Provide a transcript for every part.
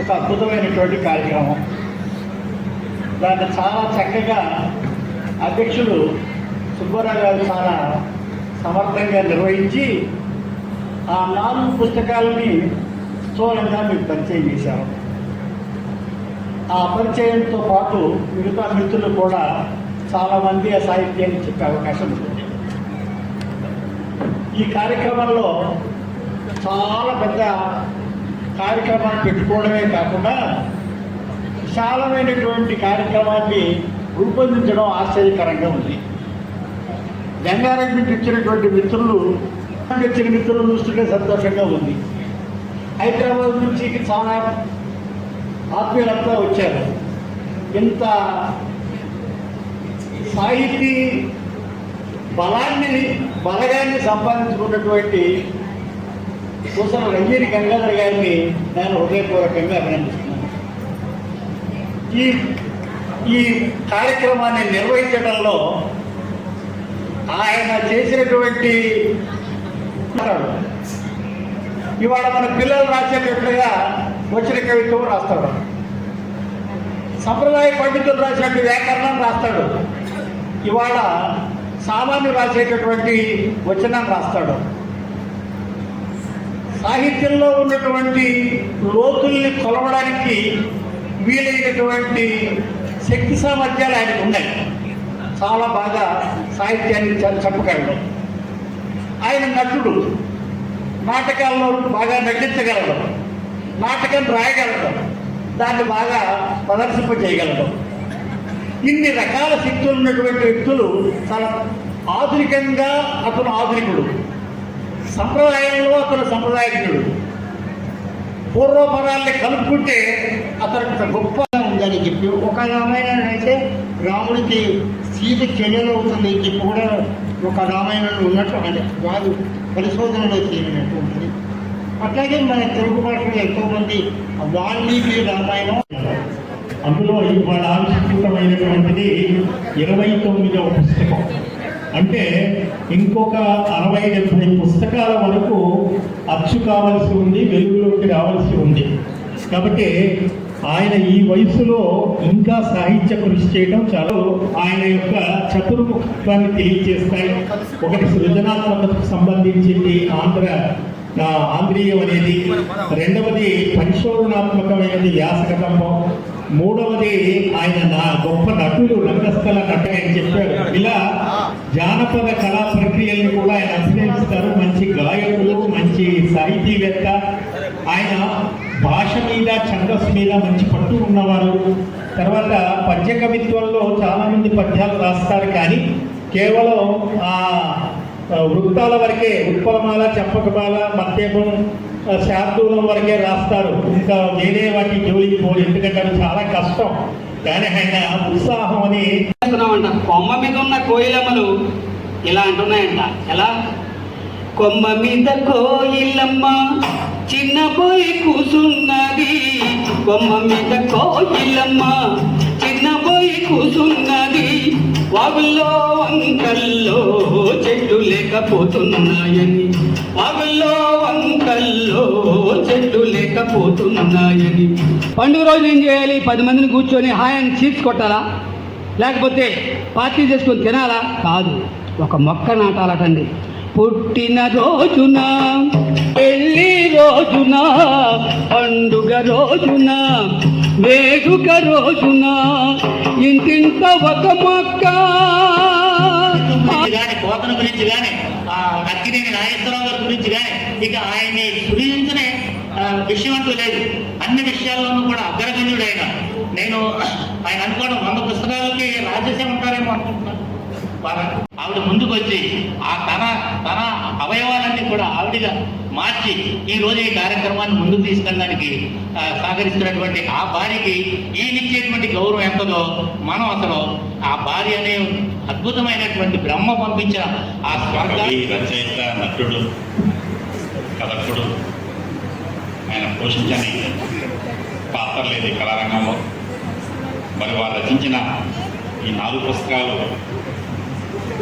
ఒక అద్భుతమైనటువంటి కార్యక్రమం. దాన్ని చాలా చక్కగా అధ్యక్షులు సుబ్బారావు గారు చాలా సమర్థంగా నిర్వహించి ఆ నాలుగు పుస్తకాలని స్థూలంగా మీకు పరిచయం చేశారు. ఆ పరిచయంతో పాటు మిగతా మిత్రులు కూడా చాలామంది ఆ సాహిత్యాన్ని చెప్పే అవకాశం ఉంటుంది ఈ కార్యక్రమంలో చాలా పెద్ద కార్యక్రమాన్ని పెట్టుకోవడమే కాకుండా విశాలమైనటువంటి కార్యక్రమాన్ని రూపొందించడం ఆశ్చర్యకరంగా ఉంది. గంగారెడ్డి ఇచ్చినటువంటి మిత్రులు వచ్చిన మిత్రులు చూస్తుంటే సంతోషంగా ఉంది. హైదరాబాద్ నుంచి చాలా ఆత్మీయులంతా వచ్చారు. ఇంత సాహితీ బలాన్ని బలగాన్ని సంపాదించుకున్నటువంటి పూసల రంజీని గంగాధర్ గారిని నేను హృదయపూర్వకంగా అభినందిస్తున్నాను. ఈ ఈ కార్యక్రమాన్ని నిర్వహించడంలో ఆయన చేసినటువంటి ఇవాళ మన పిల్లలు రాసేటట్లుగా వచ్చిన కవిత్వం రాస్తాడు. సంప్రదాయ పండితులు రాసేటువంటి వ్యాకరణం రాస్తాడు. ఇవాళ సామాన్యులు రాసేటటువంటి వచనం రాస్తాడు. సాహిత్యంలో ఉన్నటువంటి లోతుల్ని కొలవడానికి వీలైనటువంటి శక్తి సామర్థ్యాలు ఆయనకు ఉన్నాయి. చాలా బాగా సాహిత్యాన్ని చ- చెప్పగలడు ఆయన నటుడు. నాటకాల్లో బాగా నటించగలడం. నాటకం రాయగలడం. దాన్ని బాగా ప్రదర్శింపజేయగలడం ఇన్ని రకాల శక్తులు ఉన్నటువంటి వ్యక్తులు చాలా ఆధునికంగా అతను ఆధునికుడు. సంప్రదాయంలో అతను సంప్రదాయజ్ఞుడు. పూర్వపరాల్ని కలుపుకుంటే అతను గొప్ప ఉందని చెప్పి ఒక రామాయణం అయితే రాముడికి సీత చర్యలు అవుతుంది అని చెప్పి కూడా ఒక రామాయణంలో ఉన్నట్టు అంటే వారు పరిశోధనలో చేరినట్టు ఉంటుంది అట్లాగే మన తెలుగు భాషలో ఎంతోమంది వాల్మీకి రామాయణం అందులో ఇవాళ ఆవిష్కృతమైనటువంటిది ఇరవై తొమ్మిదవ పుస్తకం. అంటే ఇంకొక అరవై డెబ్బై పుస్తకాల వరకు అచ్చు కావాల్సి ఉంది వెలుగులోకి రావాల్సి ఉంది. కాబట్టి ఆయన ఈ వయసులో ఇంకా సాహిత్య కృషి చేయడం చాలా ఆయన యొక్క చతుర్ముఖత్వాన్ని తెలియజేస్తాయి. ఒకటి సృజనాత్మకతకు సంబంధించింది ఆంధ్ర ఆంధ్రీయం అనేది. రెండవది పరిశోధనాత్మకమైనది వ్యాసకతంబం మూడవది ఆయన నా గొప్ప నటుడు రంగస్థల నట అని చెప్పారు. ఇలా జానపద కళా ప్రక్రియల్ని కూడా ఆయన అభినందిస్తారు. మంచి గాయకులు మంచి సాహితీవేత్త. ఆయన భాష మీద ఛందస్సు మీద మంచి పట్టు ఉన్నవారు. తర్వాత పద్య కవిత్వంలో చాలామంది పద్యాలు రాస్తారు కానీ కేవలం ఆ, వృత్తాల వరకే ఉత్పలమాల చెప్పకమాల మధ్యమం శార్దూలం వరకే రాస్తారు. ఇంకా వేరే వాటి జోలికి పోయి ఎందుకంటే చాలా కష్టం. కానీ ఆయన ఉత్సాహం అని అంట కొమ్మ మీద ఉన్న కోయిలమ్మలు ఇలా అంటున్నాయంట. ఎలా? కొమ్మ మీద కోయిలమ్మ చిన్న పోయి కూసున్నది. కొమ్మ మీద కోయిలమ్మ చిన్న పోయి కూసున్నది. వాగుల్లో వంకల్లో చెట్లు లేకపోతున్నాయని. వాగుల్లో వంకల్లో చెట్లు లేకపోతున్నాయని. పండుగ రోజు ఏం చేయాలి? పది మందిని కూర్చొని హాయని చీట్స్ కొట్టాలా? లేకపోతే పార్టీ చేసుకొని తినాలా? కాదు. ఒక మొక్క నాటాలటండి. పుట్టిన రోజున పెళ్ళి రోజున పండుగ రోజున వేడుక రోజున ఇంటింత ఒక మొక్క గురించి కానీ కోతను గురించి కానీ ఆ అక్కినేని నాగేశ్వరరావు గారి గురించి కానీ ఇక ఆయన్ని సుడించనే విషయం అంటూ లేదు. అన్ని విషయాల్లోనూ కూడా అగ్రగణ్యుడు ఆయన నేను ఆయన అనుకోవడం వంద పుస్తకాలకి రాజేసే ఉంటారేమో అనుకుంటున్నాను. వారు- ఆవిడ ముందుకు వచ్చి ఆ తన తన అవయవాలన్నీ కూడా ఆవిడగా మార్చి ఈ రోజు ఈ కార్యక్రమాన్ని ముందుకు తీసుకెళ్ళడానికి సహకరిస్తున్నటువంటి ఆ భార్యకి ఈయనిచ్చేటువంటి గౌరవం ఎంతదో మనం అసలు ఆ భార్య అనే అద్భుతమైనటువంటి బ్రహ్మ పంపించిన ఆ స్వర్గ రచయిత నటుడు కథకుడు ఆయన పోషించని పాత్ర లేదు కళారంగంలో. మరి వారు రచించిన ఈ నాలుగు పుస్తకాలు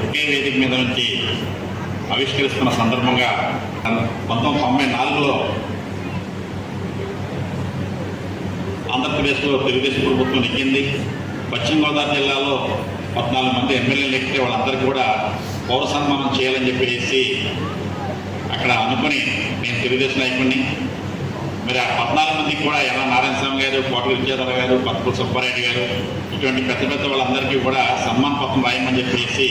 ఒకే వేదిక మీద నుంచి ఆవిష్కరిస్తున్న సందర్భంగా పంతొమ్మిది తొంభై నాలుగులో ఆంధ్రప్రదేశ్లో తెలుగుదేశం ప్రభుత్వం నెగ్గింది. పశ్చిమ గోదావరి జిల్లాలో పద్నాలుగు మంది ఎమ్మెల్యేలు ఎక్కితే వాళ్ళందరికీ కూడా పౌర సన్మానం చేయాలని చెప్పేసి అక్కడ అనుకుని నేను తెలుగుదేశం నాయకుడిని మరి ఆ పద్నాలుగు మందికి కూడా ఎలా నారాయణ స్వామి గారు కోట విద్యాధర గారు పత్తుల సుబ్బారెడ్డి గారు ఇటువంటి పెద్ద పెద్ద వాళ్ళందరికీ కూడా సన్మాన పత్రం రాయమని చెప్పేసి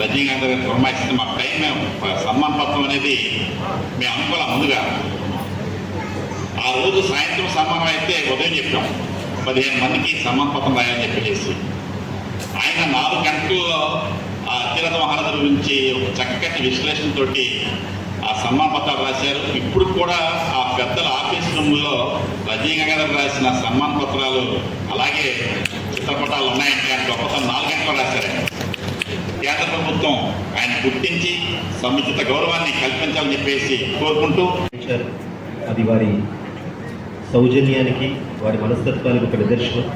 రజనీకాంత్ గారు పురమాయిస్తే మాకు టైం మేము సమ్మాన్ పత్రం అనేది మేము అనుకోవాలి ముందుగా? ఆ రోజు సాయంత్రం సమ్మానం అయితే ఉదయం చెప్పాం. పదిహేను మందికి సన్మాన పత్రం రాయాలని చెప్పేసి. ఆయన నాలుగు గంటల్లో ఆ అత్యరథ మహారాజు గురించి ఒక చక్కటి విశ్లేషణతోటి ఆ సమ్మాన పత్రాలు రాశారు. ఇప్పుడు కూడా ఆ ఆఫీస్ రూమ్లో రజనీకాంత్ గారు రాసిన సమ్మాన్ పత్రాలు అలాగే చిత్రపటాలు ఉన్నాయంటే ఆయన గొప్పతనం నాలుగంటలో గంటలు రాశారు కేంద్ర ప్రభుత్వం ఆయన గుర్తించి సముచిత గౌరవాన్ని కల్పించాలని చెప్పేసి కోరుకుంటూ ఇచ్చారు. అది వారి సౌజన్యానికి వారి మనస్తత్వానికి ఒక నిదర్శనం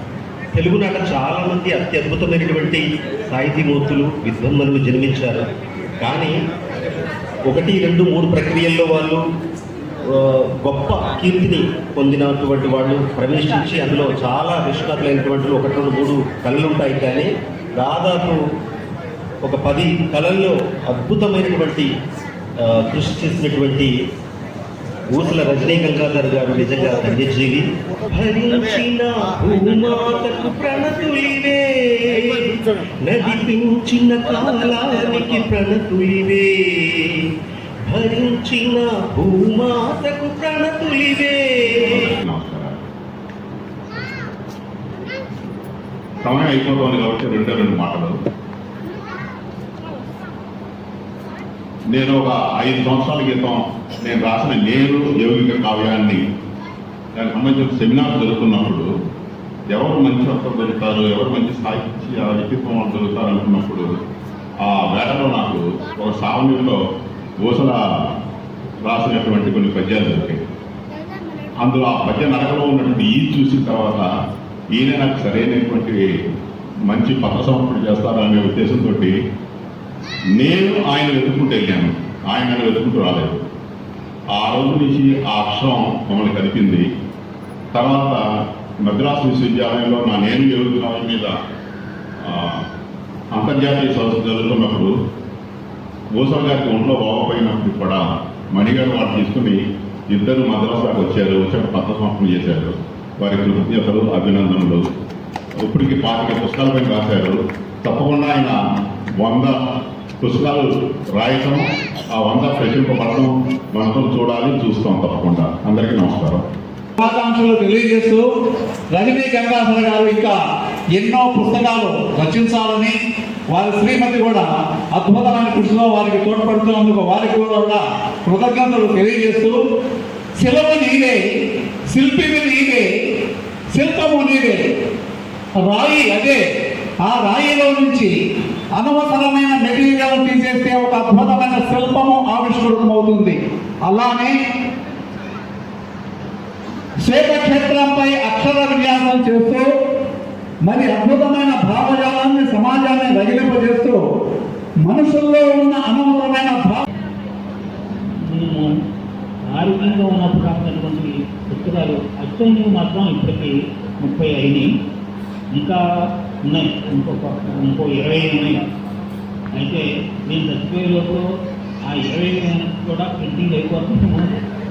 తెలుగునాట చాలా మంది అత్యద్భుతమైనటువంటి సాహితీమూర్తులు విద్వన్మనులు జన్మించారు కానీ ఒకటి రెండు మూడు ప్రక్రియల్లో వాళ్ళు గొప్ప కీర్తిని పొందినటువంటి వాళ్ళు ప్రవేశించి అందులో చాలా నిష్ణాతులైనటువంటి ఒకటి రెండు మూడు కళలు ఉంటాయి. కానీ దాదాపు ఒక పది కళల్లో అద్భుతమైనటువంటి కృషి చేసినటువంటి ఊసల రజనీ గంగాధర్ గారు నిజంగా తండ్రిజీవి భరించిన భూమాతకు ప్రణతులివే. నడిపించిన కాలానికి ప్రణతులివే. భరించిన భూమాతకు ప్రణతులివే. సమయం అయిపోతుంది కాబట్టి రెండే రెండు మాటలు. నేను ఒక ఐదు సంవత్సరాల క్రితం నేను రాసిన నేను యౌగిక కావ్యాన్ని దానికి సంబంధించిన సెమినార్ జరుగుతున్నప్పుడు ఎవరు మంచి అర్థం దొరుకుతారు ఎవరు మంచి సాహిత్య వ్యక్తిత్వం వాళ్ళు దొరుకుతారు అనుకున్నప్పుడు ఆ వేటలో నాకు ఒక సావనిలో ఊసల రాసినటువంటి కొన్ని పద్యాలు దొరికాయి అందులో ఆ పద్య నరకలో ఉన్నటువంటి ఈ చూసిన తర్వాత ఈయన నాకు సరైనటువంటి మంచి పత్ర సమర్పణ చేస్తారనే ఉద్దేశంతో నేను ఆయన వెతుక్కుంటూ వెళ్ళాను. ఆయన నన్ను వెతుక్కుంటూ రాలేదు. ఆ రోజు నుంచి ఆ అక్షరం మమ్మల్ని కలిపింది. తర్వాత మద్రాసు విశ్వవిద్యాలయంలో నా నేను ఎదుగుతున్న మీద అంతర్జాతీయ సంస్థ జరుగుతున్నప్పుడు భూస్వామి గారికి ఒంట్లో బాగోపోయినప్పుడు కూడా మణిగారు వారు తీసుకుని ఇద్దరు మద్రాసులకు వచ్చారు వచ్చి పత్ర సమర్పణ చేశారు. వారి కృతజ్ఞతలు అభినందనలు. ఇప్పటికి పాతిక పుస్తకాలపై రాశారు. తప్పకుండా ఆయన వంద పుస్తకాలు రాయటం ఆ వంద ప్రచురింపబడటం మనతో చూడాలి చూస్తాం తప్పకుండా. అందరికీ నమస్కారం. శుభాకాంక్షలు తెలియజేస్తూ రజనీ గంగాధర్ గారు ఇంకా ఎన్నో పుస్తకాలు రచించాలని వారి శ్రీమతి కూడా అద్భుతమైన కృషిలో వారికి తోడ్పడుతున్నందుకు వారికి కూడా కృతజ్ఞతలు తెలియజేస్తూ శిలవ నీవే శిల్పివి నీవే శిల్పము నీవే. రాయి అదే ఆ రాయిలో నుంచి అనవసరమైన మెటీరియల్ తీసేస్తే ఒక అద్భుతమైన శిల్పము ఆవిష్కృతమవుతుంది. అలానే శ్వేతక్షేత్రంపై అక్షర విన్యాసం చేస్తూ మరి అద్భుతమైన భావజాలాన్ని సమాజాన్ని రగిలింపజేస్తూ మనుషుల్లో ఉన్న అనవసరమైన భావ మేము ఆరోగ్యంగా ఉన్నప్పుడు రాసినటువంటి పుస్తకాలు అత్యంత మాత్రం ఇప్పటికి ముప్పై అయినాయి ఇంకా ఉన్నాయి. ఇంకొక ఇంకో ఇరవై ఉన్నాయి. అయితే నేను చచ్చిపోయేలోపు ఆ ఇరవై కూడా ప్రింటింగ్ అయిపోతుందేమో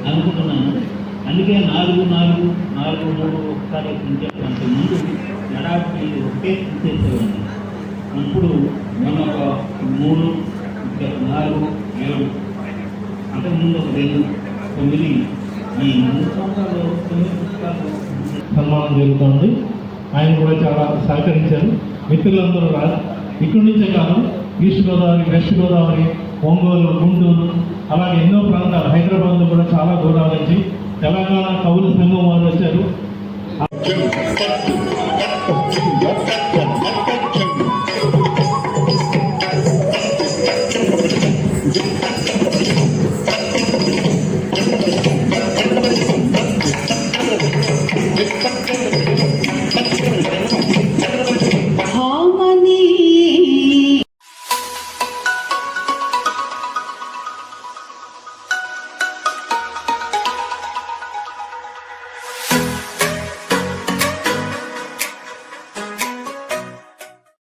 అనుకుంటున్నాను. అందుకే నాలుగు నాలుగు నాలుగు మూడు ఒకసారి ప్రింట్ చేసేంత ముందు ఎడాకి ఒకే ప్రింట్ చేసేవాడిని ఇప్పుడు మన ఒక మూడు ఇంకా నాలుగు ఏడు అంతకుముందు ఒక రెండు తొమ్మిది. ఈ మూడు సంవత్సరాలు తొమ్మిది పుస్తకాలు సన్మానం జరుగుతుంది. ఆయన కూడా చాలా సహకరించారు. మిత్రులందరూ రా ఇక్కడి నుంచే కాదు ఈస్ట్ గోదావరి వెస్ట్ గోదావరి ఒంగోలు గుంటూరు అలాగే ఎన్నో ప్రాంతాలు హైదరాబాద్లో కూడా చాలా గోదావరించి తెలంగాణ కవుల సంఘం వారు వచ్చారు. Biscuit cake